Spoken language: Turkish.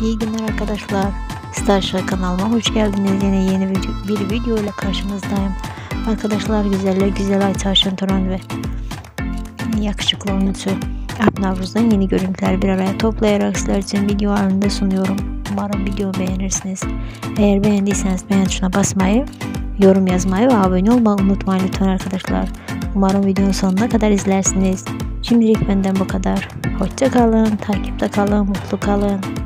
İyi günler arkadaşlar. Starship kanalıma hoş geldiniz. Yine yeni video, bir video ile karşınızdayım. Arkadaşlar güzeller güzel Ayça Şenturan ve yakışıklı oyuncusu Alp Navruz'dan yeni görüntüler bir araya toplayarak sizler için video halinde sunuyorum. Umarım video beğenirsiniz. Eğer beğendiyseniz beğen tuşuna basmayı, yorum yazmayı ve abone olmayı unutmayın lütfen arkadaşlar. Umarım videonun sonuna kadar izlersiniz. Şimdilik benden bu kadar. Hoşça kalın, takipte kalın, mutlu kalın.